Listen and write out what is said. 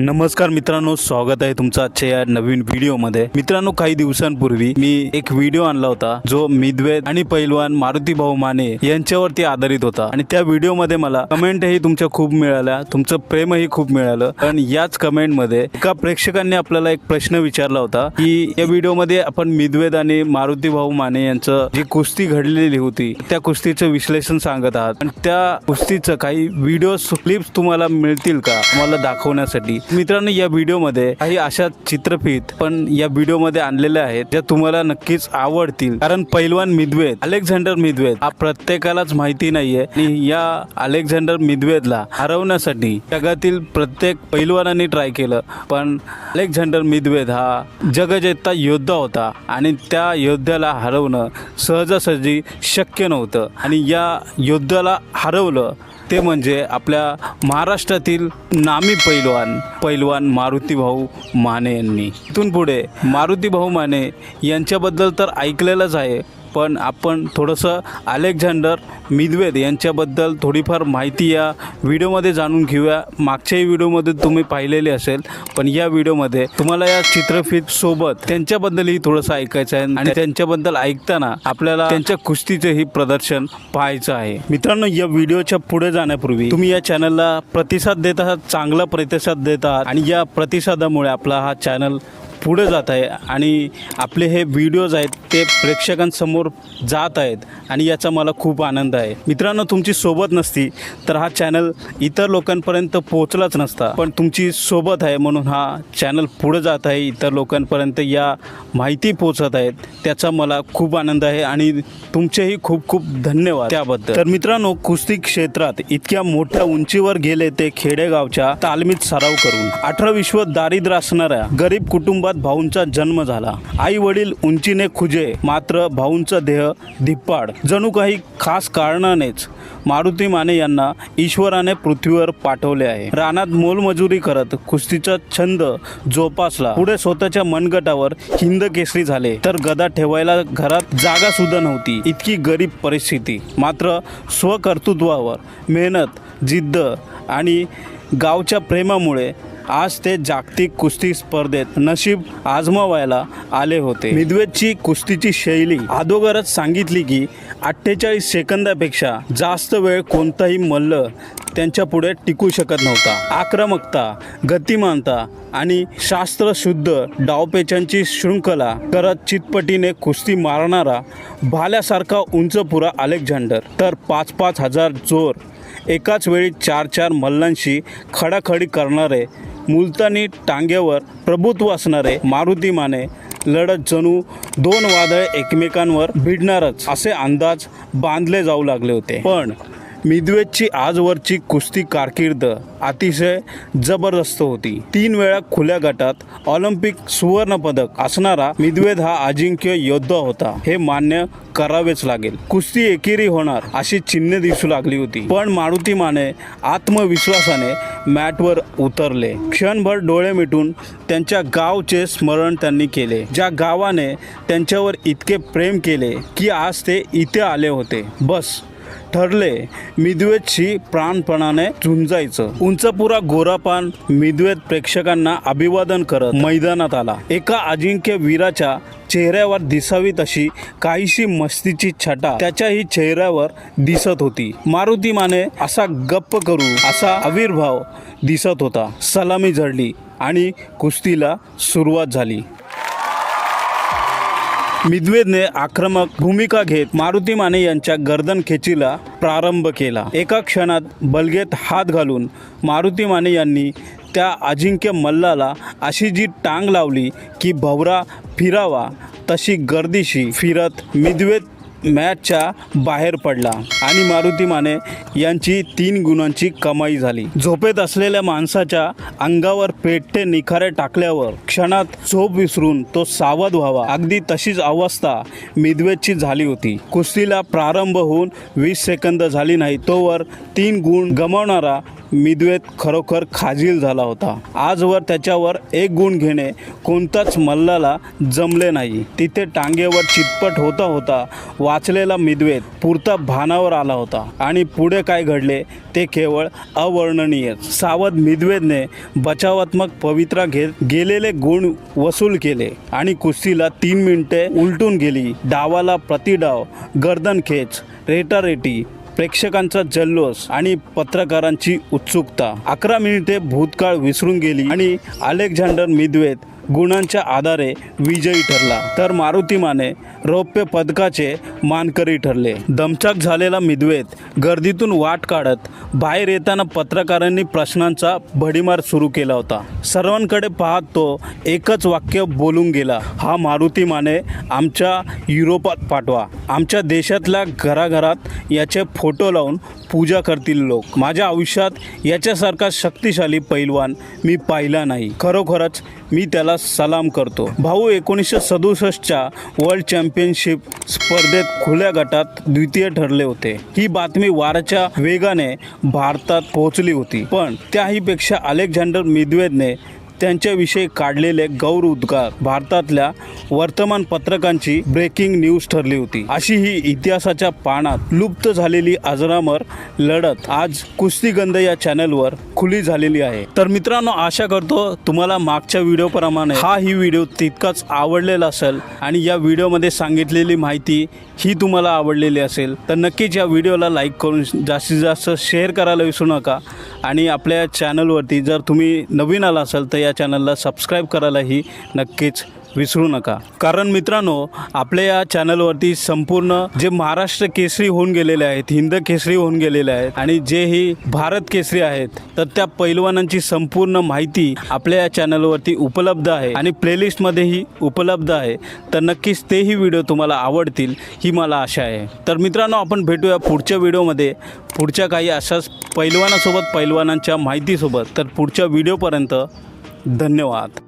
नमस्कार मित्रांनो स्वागत आहे तुमचं आजच्या या नवीन व्हिडिओमध्ये. मित्रांनो काही दिवसांपूर्वी मी एक व्हिडिओ आणला होता जो मिदवेद आणि पैलवान मारुती भाऊ माने यांच्यावरती आधारित होता. आणि त्या व्हिडिओमध्ये मला कमेंटही तुमच्या खूप मिळाल्या तुमचं प्रेमही खूप मिळालं. पण याच कमेंटमध्ये एका प्रेक्षकांनी आपल्याला एक प्रश्न विचारला होता की या व्हिडिओमध्ये आपण मिदवेद आणि मारुती भाऊ माने यांचं जी कुस्ती घडलेली होती त्या कुस्तीचं विश्लेषण सांगत आहात. आणि त्या कुस्तीचं काही व्हिडिओ क्लिप्स तुम्हाला मिळतील का? मला दाखवण्यासाठी. मित्रांनो या व्हिडिओमध्ये काही अशा चित्रफित पण या व्हिडिओमध्ये आणलेल्या आहेत ज्या तुम्हाला नक्कीच आवडतील. कारण पैलवान मिदवेद अलेक्झांडर मिदवेद हा प्रत्येकालाच माहिती नाहीये. आणि या अलेक्झांडर मिदवेदला हरवण्यासाठी जगातील प्रत्येक पैलवानाने ट्राय केलं. पण अलेक्झांडर मिदवेद हा जगजेता योद्धा होता आणि त्या योद्ध्याला हरवणं सहजासहजी शक्य नव्हतं. आणि या योद्ध्याला हरवलं ते म्हणजे आपल्या महाराष्ट्रातील नामी पैलवान पैलवान मारुती भाऊ माने यांनी. इथून पुढे मारुती भाऊ माने यांच्याबद्दल तर ऐकलेलंच आहे. पण आपण थोडंसं अलेक्झांडर मिदवेद यांच्याबद्दल थोडीफार माहिती या व्हिडिओमध्ये जाणून घेऊया. मागच्याही व्हिडिओमध्ये तुम्ही पाहिलेले असेल पण या व्हिडिओमध्ये तुम्हाला या चित्रफित सोबत त्यांच्याबद्दलही थोडंसं ऐकायचं आहे आणि त्यांच्याबद्दल ऐकताना आपल्याला त्यांच्या कुस्तीचंही प्रदर्शन पाहायचं आहे. मित्रांनो या व्हिडिओच्या पुढे जाण्यापूर्वी तुम्ही या चॅनलला प्रतिसाद देत आहात चांगला प्रतिसाद देत आहात आणि या प्रतिसादामुळे आपला हा चॅनल पुढे जात आहे आणि आपले हे व्हिडिओज आहेत ते प्रेक्षकांसमोर जात आहेत आणि याचा मला खूप आनंद आहे. मित्रांनो तुमची सोबत नसती तर हा चॅनल इतर लोकांपर्यंत पोहोचलाच नसता. पण तुमची सोबत आहे म्हणून हा चॅनल पुढे जात आहे इतर लोकांपर्यंत या माहिती पोचत आहेत त्याचा मला खूप आनंद आहे आणि तुमचेही खूप खूप धन्यवाद त्याबद्दल. तर मित्रांनो कुस्ती क्षेत्रात इतक्या मोठ्या उंचीवर गेले ते खेडेगावच्या तालमीत सराव करून. अठरा विश्व दारिद्र्य असणाऱ्या गरीब कुटुंब कुटुंबात भाऊंचा जन्म झाला. आई वडील उंचीने खुजे मात्र भाऊंचा देह धिप्पाड. जणू काही खास कारणानेच मारुती माने यांना ईश्वराने पृथ्वीवर पाठवले आहे. रानात मोलमजुरी करत कुस्तीचा छंद जोपासला. पुढे स्वतःच्या मनगटावर हिंद केसरी झाले. तर गदा ठेवायला घरात जागा सुद्धा नव्हती. इतकी गरीब परिस्थिती. मात्र स्वकर्तृत्वावर मेहनत जिद्द आणि गावच्या प्रेमामुळे आज ते जागतिक कुस्ती स्पर्धेत नशीब आजमावायला आले होते. मिदवेदची कुस्तीची शैली अगोदरच सांगितली की अठ्ठेचाळीस सेकंदापेक्षा जास्त वेळ कोणताही मल्ल त्यांच्या पुढे टिकू शकत नव्हता. आक्रमकता गतिमानता आणि शास्त्रशुद्ध डावपेचांची शृंखला करत चितपटीने कुस्ती मारणारा भाल्यासारखा उंचपुरा अलेक्झांडर. तर पाच पाच हजार जोर एकाच वेळी चार चार मल्लांशी खडाखडी करणारे मुलतानी टांग्यावर प्रभुत्व असणारे मारुती माने लढत जणू दोन वादळ एकमेकांवर भिडणारच असे अंदाज बांधले जाऊ लागले होते. पण मिदवेदची आजवरची कुस्ती कारकीर्द अतिशय जबरदस्त होती. तीन वेळा खुल्या गटात ऑलिम्पिक सुवर्णपदक असणारा मिदवेद हा अजिंक्य योद्धा होता. हे मान्य करावेच लागेल. कुस्ती एकेरी होणार अशी चिन्ह दिसू लागली होती. पण मारुती माने आत्मविश्वासाने मॅटवर उतरले. क्षणभर डोळे मिटून त्यांच्या गावचे स्मरण त्यांनी केले. ज्या गावाने त्यांच्यावर इतके प्रेम केले की आज ते इथे आले होते. बस. ठरले. मिदवेदशी प्राणपणाने झुंजायचं. उंचपुरा गोरापान मिदवेद प्रेक्षकांना अभिवादन करत मैदानात आला. एका अजिंक्य वीराच्या चेहऱ्यावर दिसावी तशी काहीशी मस्तीची छटा त्याच्याही चेहऱ्यावर दिसत होती. मारुती माने असा गप्प करू असा आविर्भाव दिसत होता. सलामी झडली आणि कुस्तीला सुरुवात झाली. मिदवेदने आक्रमक भूमिका घेत मारुती माने यांच्या गर्दन खेचीला प्रारंभ केला. एका क्षणात बलगेत हात घालून मारुती माने यांनी त्या अजिंक्य मल्लाला अशी जी टांग लावली की भवरा फिरावा तशी गर्दीशी फिरत मिदवेद मॅचच्या बाहेर पडला आणि मारुती माने यांची तीन गुणांची कमाई झाली. झोपेत असलेल्या माणसाच्या अंगावर पेटते निखारे टाकल्यावर क्षणात झोप विसरून तो सावध व्हावा. अगदी तशीच अवस्था मिदवेदची झाली होती. कुस्तीला प्रारंभ होऊन वीस सेकंद झाली नाही तोवर तीन गुण गमावणारा मिदवेद खरोखर खाजील झाला होता. आजवर त्याच्यावर एक गुण घेणे कोणताच मल्लाला जमले नाही. तिथे टांगेवर चितपट होता होता वाचलेला मिदवेद पुरता भानावर आला होता. आणि पुढे काय घडले? ते केवळ अवर्णनीय. सावध मिदवेदने बचावात्मक पवित्रा घेत गेलेले गुण वसूल केले आणि कुस्तीला तीन मिनिटे उलटून गेली. डावाला प्रतिडाव गर्दन खेच रेटारेटी प्रेक्षकांचा जल्लोष आणि पत्रकारांची उत्सुकता. अकरा मिनिटे भूतकाळ विसरून गेली आणि अलेक्झांडर मिदवेद गुणांच्या आधारे विजयी ठरला. तर मारुती माने रौप्य पदकाचे मानकरी ठरले. दमचाक झालेला मिदवेत गर्दीतून वाट काढत बाहेर येताना पत्रकारांनी प्रश्नांचा भडीमार सुरू केला होता. सर्वांकडे पाहत तो एकच वाक्य बोलून गेला. हा मारुती माने आमच्या युरोपात पाठवा. आमच्या देशातल्या घराघरात याचे फोटो लावून पूजा करतील लोक. माझ्या आयुष्यात याच्यासारखा शक्तिशाली पैलवान मी पाहिला नाही. खरोखरच मी त्याला सलाम करतो. भाऊ एकोणीसशे सदुसष्टच्या वर्ल्ड चॅम्पियनशिप स्पर्धेत खुल्या गटात द्वितीय ठरले होते. ही बातमी वाराच्या वेगाने भारतात पोहोचली होती. पण त्याहीपेक्षा अलेक्झांडर मिदवेदने त्यांच्याविषयी काढलेले गौर उद्गार भारतातल्या वर्तमानपत्रकांची ब्रेकिंग न्यूज ठरली होती. अशी ही इतिहासाच्या पानात लुप्त झालेली अजरामर लढत आज कुस्तीगंध या चॅनलवर खुली झालेली आहे. तर मित्रांनो आशा करतो तुम्हाला मागच्या व्हिडिओप्रमाणे हा ही व्हिडिओ तितकाच आवडलेला असेल आणि या व्हिडिओमध्ये सांगितलेली माहिती ही तुम्हाला आवडलेली असेल. तर नक्कीच या व्हिडिओला लाईक करून जास्तीत जास्त शेअर करायला विसरू नका. आणि आपल्या चॅनलवरती जर तुम्ही नवीन आला असाल तर या चॅनलला सबस्क्राईब करायलाही नक्कीच विसरू नका. कारण मित्रांनो आपल्या या चॅनलवरती संपूर्ण जे महाराष्ट्र केसरी होऊन गेलेले आहेत हिंद केसरी होऊन गेलेले आहेत आणि जे ही भारत केसरी आहेत तर त्या पैलवानांची संपूर्ण माहिती आपल्या या चॅनलवरती उपलब्ध आहे आणि प्लेलिस्टमध्येही उपलब्ध आहे. तर नक्कीच तेही व्हिडिओ तुम्हाला आवडतील ही मला आशा आहे. तर मित्रांनो आपण भेटूया पुढच्या व्हिडिओमध्ये. पुढच्या काही अशाच पैलवानासोबत पैलवानांच्या माहितीसोबत. तर पुढच्या व्हिडिओपर्यंत धन्यवाद.